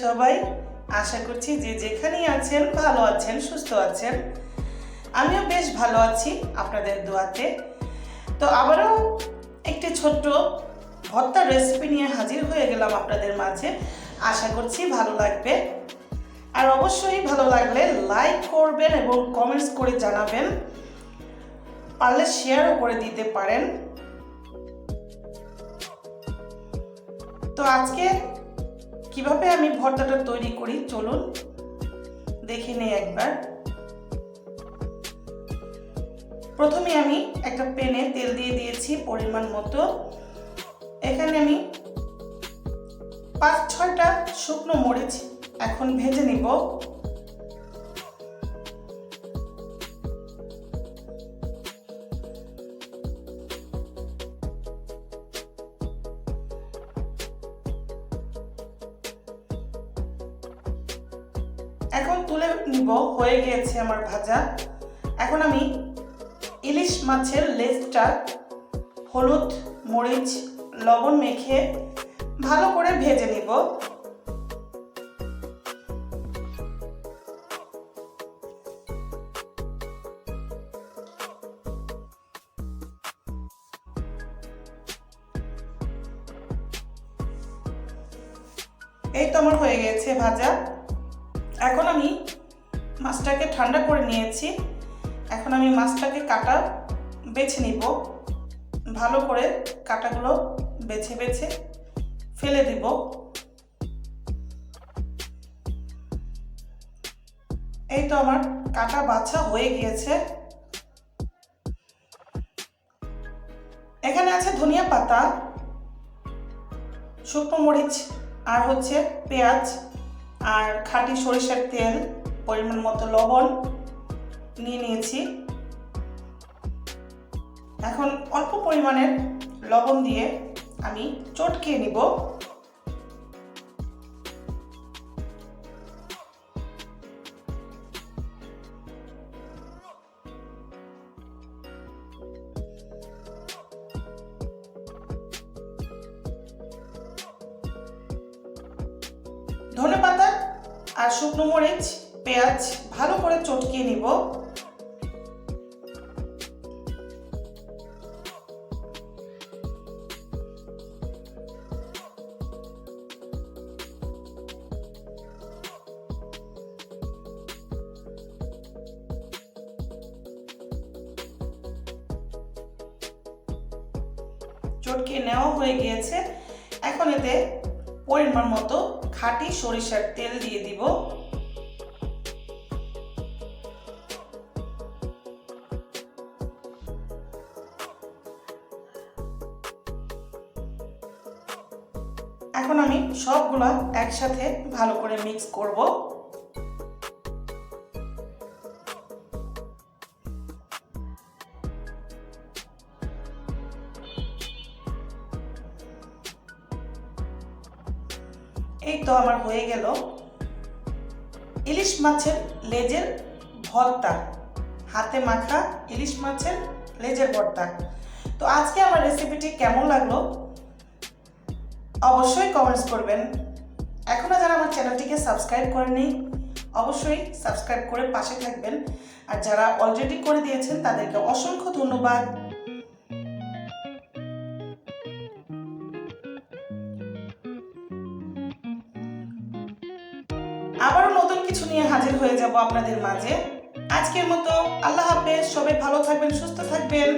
সবাই? আশা করছি যে যেখানেই আছেন, ভালো আছেন, সুস্থ আছেন। আমিও বেশ ভালো আছি আপনাদের দোয়াতে। তো আবারও একটি ছোট্ট ভর্তার রেসিপি নিয়ে হাজির হয়ে গেলাম আপনাদের মাঝে। আশা করছি ভালো লাগবে। আর অবশ্যই ভালো লাগলে লাইক করবেন এবং কমেন্টস করে জানাবেন। পারলে শেয়ারও করে দিতে পারেন। তো আজকে কীভাবে আমি ভর্তাটা তৈরি করি, চলুন দেখে নেই একবার। প্রথমে আমি একটা প্যানে তেল দিয়ে দিয়েছি পরিমাণ মতো। এখানে আমি পাঁচ ছয়টা শুকনো মরিচ এখন ভেজে নিব। তুলে নিব, হয়ে গিয়েছে আমার ভাজা। এখন আমি ইলিশ মাছের লেজটা হলুদ, মরিচ, লবণ মেখে ভালো করে ভেজে নিব। এই তো আমার হয়ে গেছে ভাজা। এখন আমি মাছটাকে ঠান্ডা করে নিয়েছি। এখন আমি মাছটাকে কাটা বেছে নিব। ভালো করে কাটাগুলো বেছে বেছে ফেলে দিব। এই তো আমার কাটা বাছা হয়ে গিয়েছে। এখানে আছে ধনিয়া পাতা, শুকনো মরিচ, আর হচ্ছে পেঁয়াজ। আর খাঁটি সরিষার তেল, পরিমাণ মতো লবণ নিয়ে নিয়েছি। এখন অল্প পরিমাণের লবণ দিয়ে আমি চটকে নিব। আর শুকনো মরিচ পেঁয়াজ ভালো করে চটকিয়ে নিব। চটকিয়ে নেওয়া হয়ে গিয়েছে। এখন এতে পরিমাণ মতো খাঁটি সরিষার তেল দিয়ে দিব। এখন আমি সবগুলা একসাথে ভালো করে মিক্স করব। এই তো আমার হয়ে গেল। ইলিশ মাছের লেজের ভর্তা। হাতে মাখা ইলিশ মাছের লেজের ভর্তা। তো আজকে আমার রেসিপিটি কেমন লাগল? অবশ্যই কমেন্টস করবেন। এখনও যারা আমার চ্যানেলটিকে সাবস্ক্রাইব করেননি, অবশ্যই সাবস্ক্রাইব করে পাশে থাকবেন। আর যারা অলরেডি করে দিয়েছেন, তাদেরকে অসংখ্য ধন্যবাদ। নিয়ে হাজির হয়ে যাব আপনাদের মাঝে। আজকের মতো আল্লাহ হাফেজ, সবাই ভালো থাকবেন, সুস্থ থাকবেন।